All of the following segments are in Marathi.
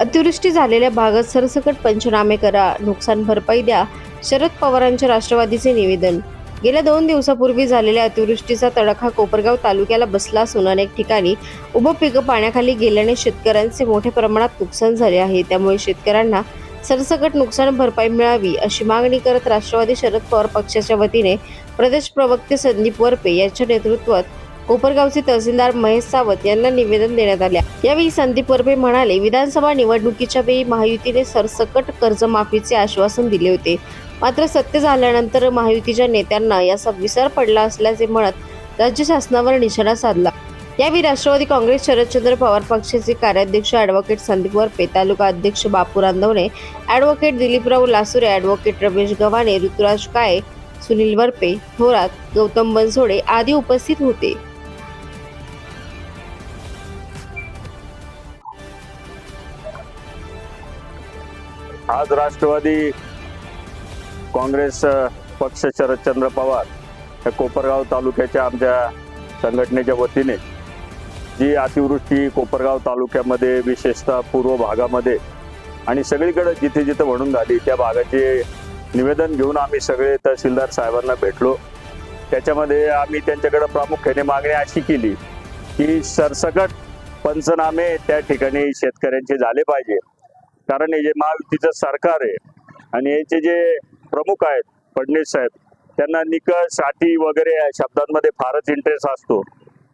अतिवृष्टी झालेल्या भागात सरसकट पंचनामे करा नुकसान भरपाई द्या शरद पवारांच्या राष्ट्रवादीचे निवेदन. गेल्या दोन दिवसापूर्वी झालेल्या अतिवृष्टीचा तडाखा कोपरगाव तालुक्याला बसला असून अनेक ठिकाणी उभं पिकं पाण्याखाली गेल्याने शेतकऱ्यांचे मोठ्या प्रमाणात नुकसान झाले आहे. त्यामुळे शेतकऱ्यांना सरसकट नुकसान भरपाई मिळावी अशी मागणी करत राष्ट्रवादी शरद पवार पक्षाच्या वतीने प्रदेश प्रवक्ते संदीप वरपे यांच्या नेतृत्वात कोपरगावचे तहसीलदार महेश सावंत यांना निवेदन देण्यात आले. यावेळी संदीप वरपे म्हणाले विधानसभा निवडणुकीच्या वेळी महायुतीने सरसकट कर्जमाफीचे आश्वासन दिले होते. मात्र सत्य झाल्यानंतर महायुतीच्या नेत्यांना याचा विसर पडला असल्याचे म्हणत राज्य शासनावर निशाणा साधला. यावेळी राष्ट्रवादी काँग्रेस शरदचंद्र पवार पक्षाचे कार्याध्यक्ष ॲडव्होकेट संदीप वरपे तालुका अध्यक्ष बापू रांदवणे ॲडव्होकेट दिलीपराव लासुरे ॲडव्होकेट रमेश गव्हाणे ऋतुराज काळे सुनील वरपे थोरात गौतम बनसोडे आदी उपस्थित होते. आज राष्ट्रवादी काँग्रेस पक्ष शरदचंद्र पवार या कोपरगाव तालुक्याच्या आमच्या संघटनेच्या वतीने जी अतिवृष्टी कोपरगाव तालुक्यामध्ये विशेषतः पूर्व भागामध्ये आणि सगळीकडे जिथे जिथे म्हणून झाली त्या भागाचे निवेदन घेऊन आम्ही सगळे तहसीलदार साहेबांना भेटलो. त्याच्यामध्ये आम्ही त्यांच्याकडे प्रामुख्याने मागणी अशी केली की सरसकट पंचनामे त्या ठिकाणी शेतकऱ्यांचे झाले पाहिजे. कारण हे जे महायुतीचं सरकार आहे आणि याचे जे प्रमुख आहेत फडणवीस साहेब त्यांना निकष अटी वगैरे या शब्दांमध्ये फारच इंटरेस्ट असतो.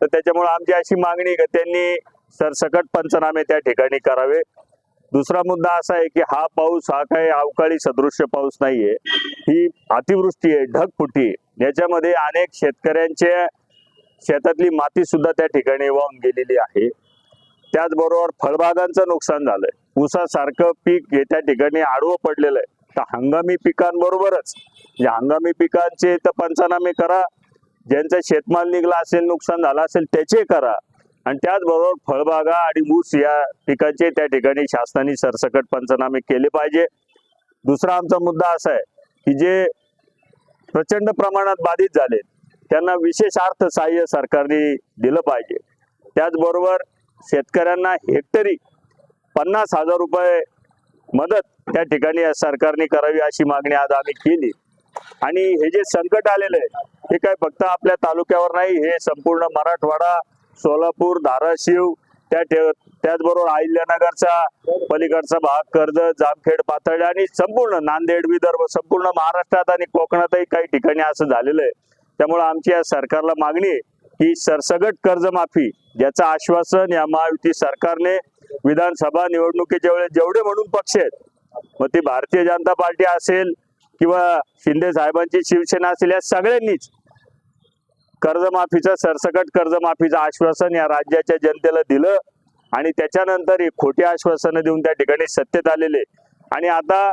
तर त्याच्यामुळे आमची अशी मागणी आहे की त्यांनी सरसकट पंचनामे त्या ठिकाणी करावे. दुसरा मुद्दा असा आहे की हा पाऊस हा काही अवकाळी सदृश्य पाऊस नाहीये. ही अतिवृष्टी आहे ढगफुटी आहे. याच्यामध्ये अनेक शेतकऱ्यांच्या शेतातली माती सुद्धा त्या ठिकाणी वाहून गेलेली आहे. त्याचबरोबर फळबागांचं नुकसान झालंय. ऊसासारखं पीक हे त्या ठिकाणी आडवं पडलेलं आहे. तर हंगामी पिकांबरोबरच जे हंगामी पिकांचे तर पंचनामे करा. ज्यांचा शेतमाल निघला असेल नुकसान झालं असेल त्याचे करा. आणि त्याचबरोबर फळबागा आणि ऊस या पिकांचे त्या ठिकाणी शासनाने सरसकट पंचनामे केले पाहिजे. दुसरा आमचा मुद्दा असा आहे की जे प्रचंड प्रमाणात बाधित झाले त्यांना विशेष अर्थसहाय्य सरकारने दिलं पाहिजे. त्याचबरोबर शेतकऱ्यांना हेक्टरी पन्नास हजार रुपये मदत त्या ठिकाणी सरकारने करावी अशी मागणी आज आम्ही केली. आणि हे जे संकट आलेलं आहे हे काय फक्त आपल्या तालुक्यावर नाही हे संपूर्ण मराठवाडा सोलापूर धाराशिव त्या ठे- त्याचबरोबर अहिल्यानगरचा पलीकडचा भाग कर्जत जामखेड पातळी आणि संपूर्ण नांदेड विदर्भ संपूर्ण महाराष्ट्रात आणि कोकणातही काही ठिकाणी असं झालेलं आहे. त्यामुळे आमची या सरकारला मागणी की सरसगट कर्जमाफी ज्याचं आश्वासन या महायुती सरकारने विधानसभा निवडणुकीच्या वेळेस जेवढे म्हणून पक्ष आहेत मग ती भारतीय जनता पार्टी असेल किंवा शिंदे साहेबांची शिवसेना असेल या सगळ्यांनीच कर्जमाफीचं सरसकट कर्जमाफीचं आश्वासन या राज्याच्या जनतेला दिलं आणि त्याच्यानंतर ही खोटी आश्वासनं देऊन त्या ठिकाणी सत्तेत आलेले आणि आता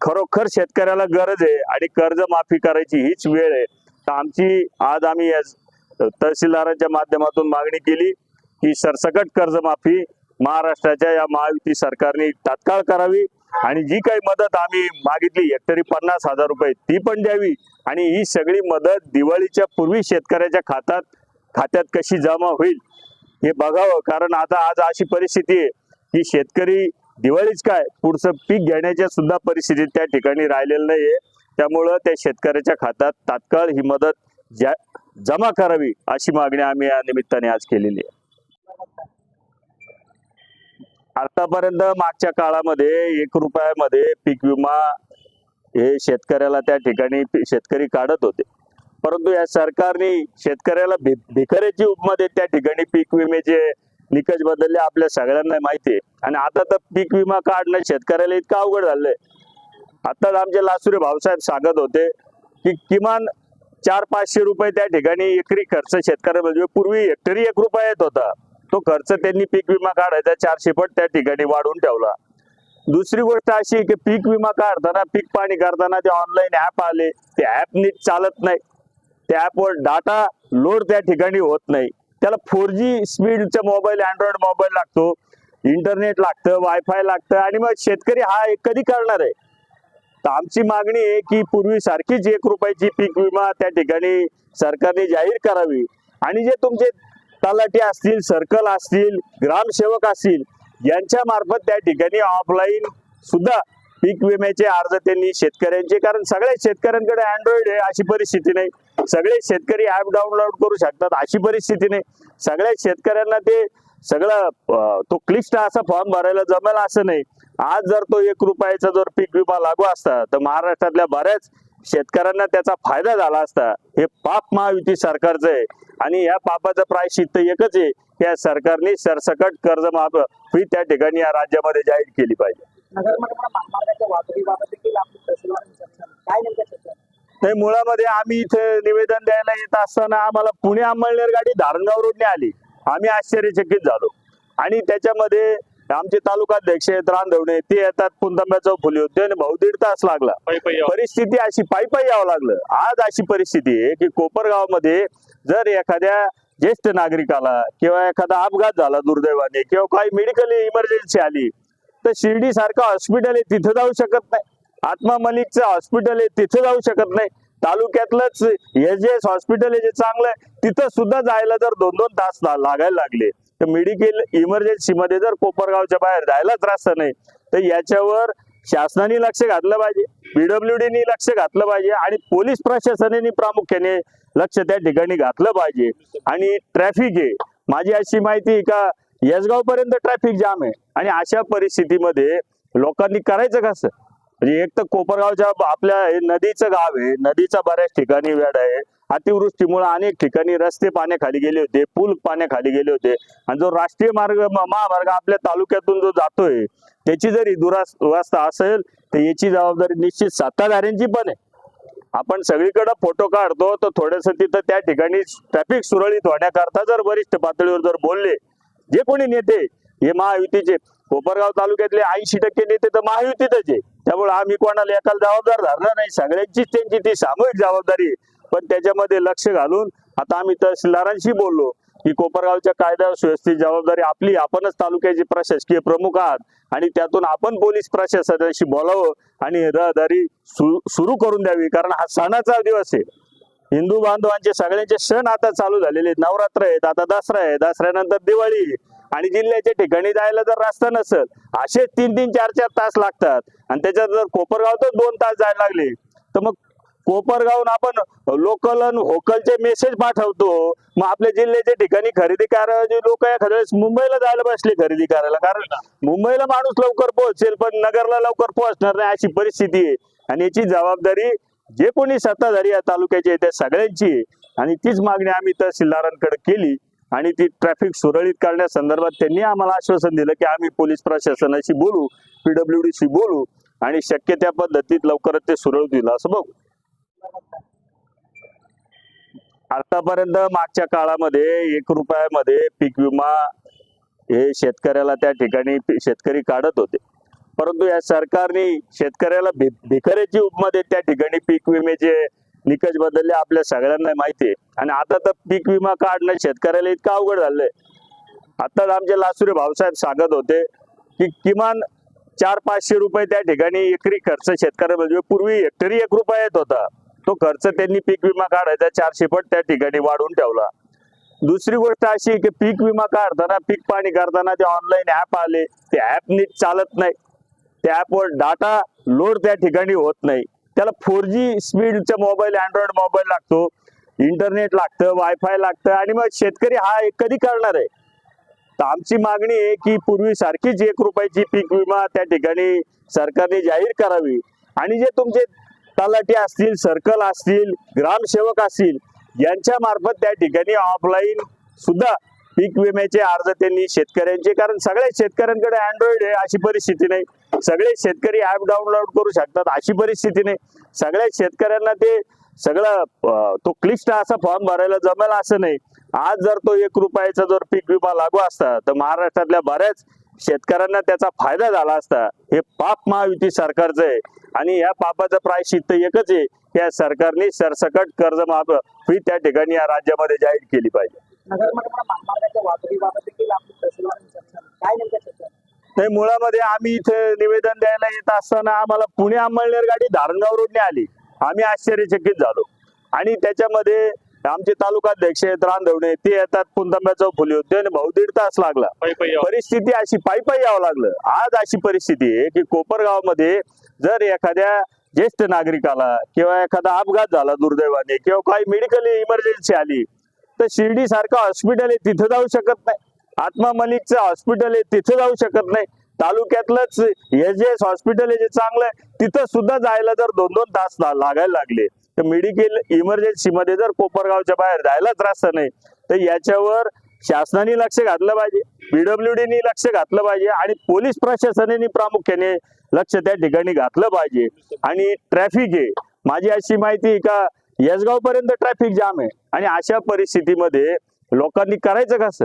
खरोखर शेतकऱ्याला गरज आहे आणि कर्जमाफी करायची हीच वेळ आहे. तर आमची आज आम्ही तहसीलदारांच्या माध्यमातून मागणी केली की सरसकट कर्जमाफी महाराष्ट्राच्या या महायुती सरकारने तात्काळ करावी आणि जी काही मदत आम्ही मागितली हेक्टरी पन्नास हजार रुपये ती पण द्यावी. आणि ही सगळी मदत दिवाळीच्या पूर्वी शेतकऱ्याच्या खात्यात खात्यात कशी जमा होईल हे बघावं. कारण आता आज अशी परिस्थिती आहे की शेतकरी दिवाळीच काय पुढचं पीक घेण्याच्या सुद्धा परिस्थितीत त्या ठिकाणी राहिलेलं नाहीये. त्यामुळं त्या शेतकऱ्याच्या खात्यात तात्काळ ही मदत ज्या जमा करावी अशी मागणी आम्ही या निमित्ताने आज केलेली आहे. आतापर्यंत मागच्या काळामध्ये एक रुपयामध्ये पीक विमा हे शेतकऱ्याला त्या ठिकाणी शेतकरी काढत होते. परंतु या सरकारने शेतकऱ्याला भी भिकाऱ्याची उपमा देत त्या ठिकाणी पीक विम्याचे निकष बदलले आपल्या सगळ्यांना माहिती आहे. आणि आता तर पीक विमा काढणं शेतकऱ्याला इतकं अवघड झालंय. आताच आमचे लासुरे भाऊसाहेब सांगत होते की किमान चार पाचशे रुपये त्या ठिकाणी एकरी खर्च शेतकऱ्या म्हणजे पूर्वी हेक्टरी एक रुपया येत होता. तो खर्च त्यांनी पीक विमा काढायचा चारशे पट त्या ठिकाणी वाढवून ठेवला. दुसरी गोष्ट अशी की पीक विमा काढताना पीक पाणी करताना ते ऑनलाईन ऍप आले ते ऍप नीट चालत नाही. त्या ऍपवर डाटा लोड त्या ठिकाणी होत नाही. त्याला फोर जी स्पीडचा मोबाईल अँड्रॉइड मोबाईल लागतो इंटरनेट लागतं वायफाय लागतं आणि मग शेतकरी हा एक कधी करणार आहे? तर आमची मागणी आहे की पूर्वीसारखीच एक रुपयाची पीक विमा त्या ठिकाणी सरकारने जाहीर करावी. आणि जे तुमचे तलाठी असतील सर्कल असतील ग्रामसेवक असतील यांच्या मार्फत त्या ठिकाणी ऑफलाईन सुद्धा पीक विम्याचे अर्ज त्यांनी शेतकऱ्यांचे. कारण सगळ्या शेतकऱ्यांकडे अँड्रॉइड आहे अशी परिस्थिती नाही. सगळे शेतकरी ऍप डाउनलोड करू शकतात अशी परिस्थिती नाही. सगळ्या शेतकऱ्यांना ते सगळं तो क्लिष्ट असा फॉर्म भरायला जमेल असं नाही. आज जर तो एक रुपयाचा जर पीक विमा लागू असता तर महाराष्ट्रातल्या बऱ्याच शेतकऱ्यांना त्याचा फायदा झाला असता हे पाप महायुती सरकारचं आहे. आणि या पापाचं प्रायश्चित्त एकच आहे की या सरकारने सरसकट कर्जमाफी त्या ठिकाणी या राज्यामध्ये जाहीर केली पाहिजे. नाही मुळामध्ये आम्ही इथे निवेदन द्यायला येत असताना आम्हाला पुणे अंमळनेर गाडी धारणगाव रोडने आली. आम्ही आश्चर्यचकित झालो. आणि त्याच्यामध्ये आमचे तालुकाध्यक्ष आहेत रांधवणे ते येतात पुंतांब्याचा फुली होते आणि भाऊ दीड तास लागला. परिस्थिती अशी पायी पायी यावं लागलं. आज अशी परिस्थिती आहे की कोपरगावमध्ये जर एखाद्या ज्येष्ठ नागरिकाला किंवा एखादा अपघात झाला दुर्दैवाने किंवा काही मेडिकल इमर्जन्सी आली तर शिर्डी सारखं हॉस्पिटल आहे तिथं जाऊ शकत नाही. आत्मा मलिकचं हॉस्पिटल आहे तिथं जाऊ शकत नाही. तालुक्यातलंच एस एस हॉस्पिटल आहे जे चांगलं आहे तिथं सुद्धा जायला जर दोन दोन तास लागायला लागले तर मेडिकल इमर्जन्सीमध्ये जर कोपरगावच्या बाहेर जायलाच त्रास नाही तर याच्यावर शासनाने लक्ष घातलं पाहिजे पीडब्ल्यूडीनी लक्ष घातलं पाहिजे आणि पोलीस प्रशासनाने प्रामुख्याने लक्ष त्या ठिकाणी घातलं पाहिजे. आणि ट्रॅफिक आहे. माझी अशी माहिती आहे का यसगाव पर्यंत ट्रॅफिक जाम आहे. आणि अशा परिस्थितीमध्ये लोकांनी करायचं कसं? म्हणजे एक तर कोपरगावच्या आपल्या नदीचं गाव आहे नदीचा बऱ्याच ठिकाणी वेड आहे. अतिवृष्टीमुळे अनेक ठिकाणी रस्ते पाण्याखाली गेले होते पूल पाण्याखाली गेले होते. आणि जो राष्ट्रीय मार्ग महामार्ग आपल्या तालुक्यातून जो जातोय त्याची जरी दुरावस्था असेल तर याची जबाबदारी निश्चित सत्ताधाऱ्यांची पण आहे. आपण सगळीकडे फोटो काढतो तर थोडस तिथं त्या ठिकाणी ट्रॅफिक सुरळीत होण्याकरता जर वरिष्ठ पातळीवर जर बोलले जे कोणी नेते हे महायुतीचे कोपरगाव तालुक्यातले ऐंशी टक्के नेते तर महायुतीतच आहे. त्यामुळे आम्ही कोणाला एकाला जबाबदार धरणार नाही. सगळ्यांचीच त्यांची ती सामूहिक जबाबदारी आहे. पण त्याच्यामध्ये लक्ष घालून आता आम्ही तहसीलदारांशी बोललो की कोपरगावच्या कायदा सुव्यवस्थेची जबाबदारी आपली आपणच तालुक्याचे प्रशासकीय प्रमुख आहात आणि त्यातून आपण पोलीस प्रशासनाशी बोलावं आणि रहदारी सुरू करून द्यावी. कारण हा सणाचा दिवस आहे. हिंदू बांधवांचे सगळ्यांचे सण आता चालू झालेले आहेत. नवरात्र आहेत आता दसरा आहे दसऱ्यानंतर दिवाळी आणि जिल्ह्याच्या ठिकाणी जायला जर रस्ता नसेल असे तीन तीन चार चार तास लागतात. आणि त्याच्यात जर कोपरगाव तर दोन तास जायला लागले. तर मग कोपरगावून आपण लोकल आणि होकलचे मेसेज पाठवतो. मग आपल्या जिल्ह्याच्या ठिकाणी खरेदी करायचे लोक एखाद्या वेळेस मुंबईला जायला बसले खरेदी करायला. कारण मुंबईला माणूस लवकर पोहोचेल पण नगरला लवकर पोहोचणार नाही अशी परिस्थिती आहे. आणि याची जबाबदारी जे कोणी सत्ताधारी या तालुक्याची आहे त्या सगळ्यांची आहे. आणि तीच मागणी आम्ही तहसीलदारांकडे केली. आणि ती ट्रॅफिक सुरळीत करण्यासंदर्भात त्यांनी आम्हाला आश्वासन दिलं की आम्ही पोलीस प्रशासनाशी बोलू पीडब्ल्यूडी शी बोलू आणि शक्य त्या पद्धतीत लवकरच ते सुरळीत होईल असं बघू. आतापर्यंत मागच्या काळामध्ये एक रुपयामध्ये पीक विमा हे शेतकऱ्याला त्या ठिकाणी शेतकरी काढत होते. परंतु या सरकारने शेतकऱ्याला भी भिकाऱ्याची त्या ठिकाणी पीक विम्याचे निकष बदलले आपल्या सगळ्यांना माहिती आहे. आणि आता तर पीक विमा काढणं शेतकऱ्याला इतकं अवघड झालंय. आता आमचे लासुरे भाऊसाहेब सांगत होते की किमान चार पाचशे रुपये त्या ठिकाणी एकरी खर्च शेतकऱ्या म्हणजे पूर्वी हेक्टरी एक रुपया येत होता. तो खर्च त्यांनी पीक विमा काढायचा चारशे पट त्या ठिकाणी वाढवून ठेवला. दुसरी गोष्ट अशी की पीक विमा काढताना पीक पाणी करताना ते ऑनलाईन ऍप आले ते ऍप नीट चालत नाही. त्या ऍपवर डाटा लोड त्या ठिकाणी होत नाही. त्याला फोर जी स्पीडचा मोबाईल अँड्रॉइड मोबाईल लागतो. इंटरनेट लागतं वायफाय लागतं आणि मग शेतकरी हा एक कधी करणार आहे? तर आमची मागणी आहे की पूर्वी सारखीच एक रुपयाची पीक विमा त्या ठिकाणी सरकारने जाहीर करावी. आणि जे तुमचे तलाठी असतील सर्कल असतील ग्रामसेवक असतील यांच्या मार्फत त्या ठिकाणी ऑफलाईन सुद्धा पीक विम्याचे अर्ज त्यांनी शेतकऱ्यांचे कारण सगळ्या शेतकऱ्यांकडे अँड्रॉइड आहे अशी परिस्थिती नाही. सगळे शेतकरी ऍप डाउनलोड करू शकतात अशी परिस्थिती नाही. सगळ्या शेतकऱ्यांना ते सगळं तो क्लिष्ट असा फॉर्म भरायला जमेल असं नाही. आज जर तो एक रुपयाचा जर पीक विमा लागू असता तर महाराष्ट्रातल्या बऱ्याच शेतकऱ्यांना त्याचा फायदा झाला असता. हे पाप महायुती सरकारचं आहे. आणि या पापाचं प्रायश्चित्त एकच आहे की या सरकारने सरसकट कर्जमाफी त्या ठिकाणी या राज्यामध्ये जाहीर केली पाहिजे? नाही मुळामध्ये आम्ही इथे निवेदन द्यायला येत असताना आम्हाला पुणे अंमळनेर गाडी धारणगाव रोडने आली. आम्ही आश्चर्यचकित झालो. आणि त्याच्यामध्ये आमचे तालुकाध्यक्ष आहेत रांधवणे ते येतात पुंतांब्याचा फुली होते आणि भाऊ दीड तास लागला. परिस्थिती अशी पायी पायी यावं लागलं. आज अशी परिस्थिती आहे की कोपरगावमध्ये जर एखाद्या ज्येष्ठ नागरिकाला किंवा एखादा अपघात झाला दुर्दैवाने किंवा काही मेडिकल इमर्जन्सी आली तर शिर्डी सारखं हॉस्पिटल आहे तिथं जाऊ शकत नाही. आत्मा मलिकचं हॉस्पिटल आहे तिथं जाऊ शकत नाही. तालुक्यातलंच एस एस हॉस्पिटल आहे जे चांगलं आहे तिथं सुद्धा जायला जर दोन दोन तास लागायला लागले तर मेडिकल इमर्जन्सी मध्ये जर कोपरगावच्या बाहेर जायलाच रस्ता नाही तर याच्यावर शासनाने लक्ष घातलं पाहिजे पीडब्ल्यूडीनी लक्ष घातलं पाहिजे आणि पोलीस प्रशासनाने प्रामुख्याने लक्ष त्या ठिकाणी घातलं पाहिजे. आणि ट्रॅफिक आहे. माझी अशी माहिती का यसगाव पर्यंत ट्रॅफिक जाम आहे. आणि अशा परिस्थितीमध्ये लोकांनी करायचं कसं?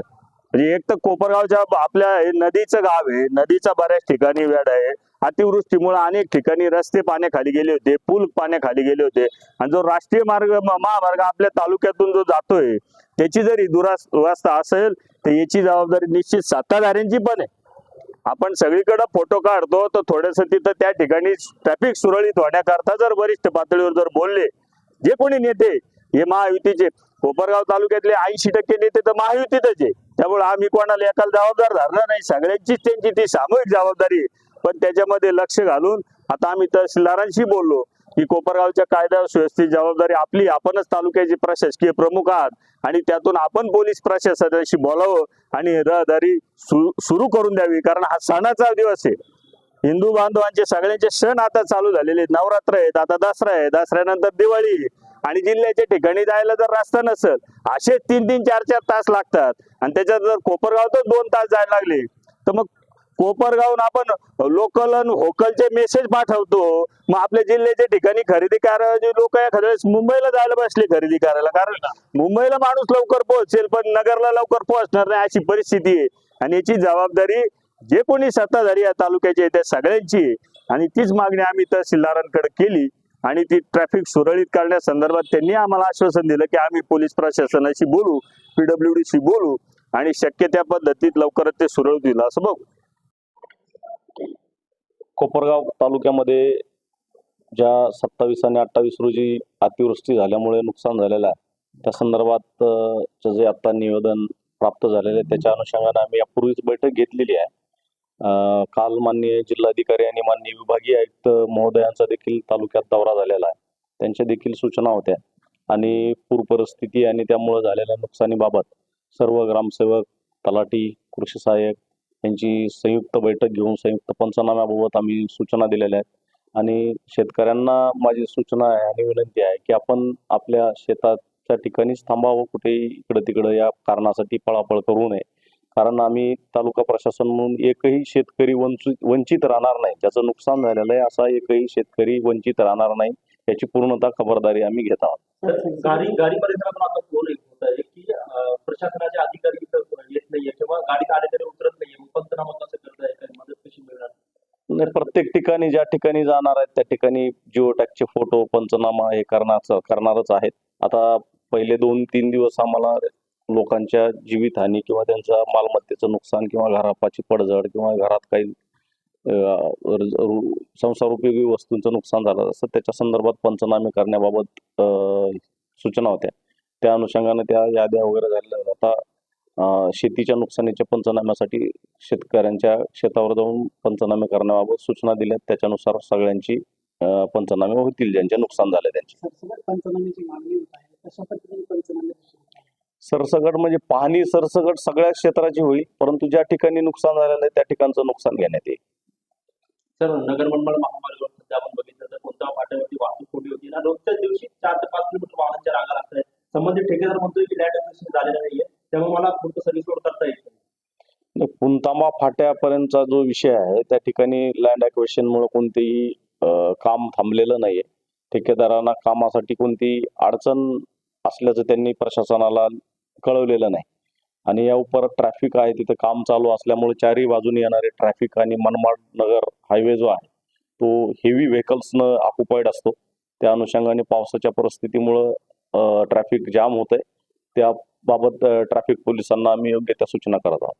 म्हणजे एक तर कोपरगावच्या आपल्या नदीचं गाव आहे. नदीचा बऱ्याच ठिकाणी वेळ आहे. अतिवृष्टीमुळे अनेक ठिकाणी रस्ते पाण्याखाली गेले होते. पूल पाण्याखाली गेले होते. आणि जो राष्ट्रीय मार्ग महामार्ग आपल्या तालुक्यातून जो जातोय त्याची जरी दुरावस्था असेल तर याची जबाबदारी निश्चित सत्ताधाऱ्यांची पण आहे. आपण सगळीकडे फोटो काढतो तर थोडस तिथं त्या ठिकाणी ट्रॅफिक सुरळीत होण्याकरता जर वरिष्ठ पातळीवर जर बोलले जे कोणी नेते हे महायुतीचे कोपरगाव तालुक्यातले ऐंशी टक्के नेते तर महायुतीतच आहे. त्यामुळे आम्ही कोणाला एकाला जबाबदार धरणार नाही. सगळ्यांचीच त्यांची ती सामूहिक जबाबदारी आहे. पण त्याच्यामध्ये लक्ष घालून आता आम्ही तहसीलदारांशी बोललो. की कोपरगावच्या कायदा सुव्यवस्थेची जबाबदारी आपली. आपणच तालुक्याचे प्रशासकीय प्रमुख आहात. आणि त्यातून आपण पोलीस प्रशासनाशी बोलावं आणि रहदारी सुरू करून द्यावी. कारण हा सणाचा दिवस आहे. हिंदू बांधवांचे सगळ्यांचे सण आता चालू झालेले आहेत. नवरात्र आहेत आता दसरा आहे दसऱ्यानंतर दिवाळी आणि जिल्ह्याच्या ठिकाणी जायला जर रस्ता नसेल असे तीन तीन चार चार तास लागतात. आणि त्याच्यात जर कोपरगावातच दोन तास जायला लागले. तर मग कोपरगावून आपण लोकल आणि होकलचे मेसेज पाठवतो. मग आपल्या जिल्ह्याच्या ठिकाणी खरेदी करायचे लोक एखाद्या वेळेस मुंबईला जायला बसले खरेदी करायला. कारण मुंबईला माणूस लवकर पोहोचेल पण नगरला लवकर पोहोचणार नाही अशी परिस्थिती आहे. आणि याची जबाबदारी जे कोणी सत्ताधारी या तालुक्याची आहे त्या सगळ्यांची आणि तीच मागणी आम्ही तहसीलदारांकडे केली. आणि ती ट्रॅफिक सुरळीत करण्यासंदर्भात त्यांनी आम्हाला आश्वासन दिलं की आम्ही पोलीस प्रशासनाशी बोलू पीडब्ल्यूडीशी बोलू आणि शक्य त्या पद्धतीत लवकरच ते सुरळीत होईल असं बघू. कोपरगाव तालुक्यामध्ये ज्या सत्तावीस आणि अठ्ठावीस रोजी अतिवृष्टी झाल्यामुळे नुकसान झालेलं आहे त्या संदर्भात जे आता निवेदन प्राप्त झालेलं आहे त्याच्या अनुषंगाने आम्ही यापूर्वीच बैठक घेतलेली आहे. काल माननीय जिल्हाधिकारी आणि माननीय विभागीय आयुक्त महोदयांचा देखील तालुक्यात दौरा झालेला आहे. त्यांच्या देखील सूचना होत्या. आणि पूर परिस्थिती आणि त्यामुळे झालेल्या नुकसानीबाबत सर्व ग्रामसेवक तलाठी कृषी सहाय्यक त्यांची संयुक्त बैठक घेऊन संयुक्त पंचनाम्याबाबत आम्ही सूचना दिलेल्या आहेत. आणि शेतकऱ्यांना माझी सूचना आहे आणि विनंती आहे की आपण आपल्या शेताच्या ठिकाणीच थांबावं कुठेही इकडं तिकडं या कारणासाठी पळापळ करू नये. कारण आम्ही तालुका प्रशासन म्हणून एकही शेतकरी वंचित वंचित राहणार नाही. ज्याचं नुकसान झालेलं आहे असा एकही शेतकरी वंचित राहणार नाही. याची पूर्णतः खबरदारी आम्ही घेत आहोत. गाडी गाडी परिसरातून आता फोन येत होत आहे की प्रशासनाचे अधिकारी येत नाहीये किंवा गाडीत आले तरी उतरत नाहीये. मग पंचनामा कसं करताय काय मदत कशी मिळणार? नाही, प्रत्येक ठिकाणी ज्या ठिकाणी जाणार आहेत त्या ठिकाणी जिओ टॅगचे फोटो पंचनामा हे करण्याचं करणारच आहेत. आता पहिले दोन तीन दिवस आम्हाला लोकांच्या जीवितहानी किंवा त्यांच्या मालमत्तेचं नुकसान किंवा घरापाची पडझड किंवा घरात काही अं, र- रु- संसारोपयोगी वस्तूंचं नुकसान झालं. असं त्याच्या संदर्भात पंचनामे करण्याबाबत अं, सूचना होत्या. त्या अनुषंगाने त्या याद्या वगैरे झालेल्या. आता शेतीच्या नुकसानीच्या पंचनाम्यासाठी शेतकऱ्यांच्या शेतावर जाऊन पंचनामे करण्याबाबत सूचना दिल्यात. त्याच्यानुसार सगळ्यांची पंचनामे होतील. ज्यांचे नुकसान झाले त्यांचे. सरसकट पंचनाम्याची मागणी होत आहे. कशा पद्धतीने पंचनामे सुरू आहे? सरसकट म्हणजे पाहणी सरसकट सगळ्या क्षेत्राची होईल परंतु ज्या ठिकाणी नुकसान झालेलं आहे त्या ठिकाणचं नुकसान घेण्यात येईल. सर नगर मंडळ महामार्गावर सध्या आपण बघितलं तर कोणत्या फाट्यावरती वाहतूक कोणी होती. ना रोजच्या दिवशी चार ते पाच किलोमीटर वाहनांच्या रांगा लागतात संबंधित ठेकेदार म्हणतोय की लँड ऍक्विजिशन झालेलं नाहीये. त्यामुळे मला पुढचं सर्व्हिस रोड करता येईल पुंतामा फाट्यापर्यंतचा जो विषय आहे त्या ठिकाणी लँड मुळे कोणतेही काम थांबलेलं नाहीये. ठेकेदारांना कामासाठी कोणती अडचण असल्याचं त्यांनी प्रशासनाला कळवलेलं नाही. आणि या उपर ट्रॅफिक आहे तिथं काम चालू असल्यामुळे चारही बाजूने येणारे ट्रॅफिक आणि मनमाड नगर हायवे जो आहे तो हेवी व्हेकल्सनं ऑक्युपाईड असतो. त्या अनुषंगाने पावसाच्या परिस्थितीमुळं ट्रॅफिक जाम होत आहे त्याबाबत ट्रॅफिक पोलिसांना आम्ही योग्य त्या सूचना करत आहोत.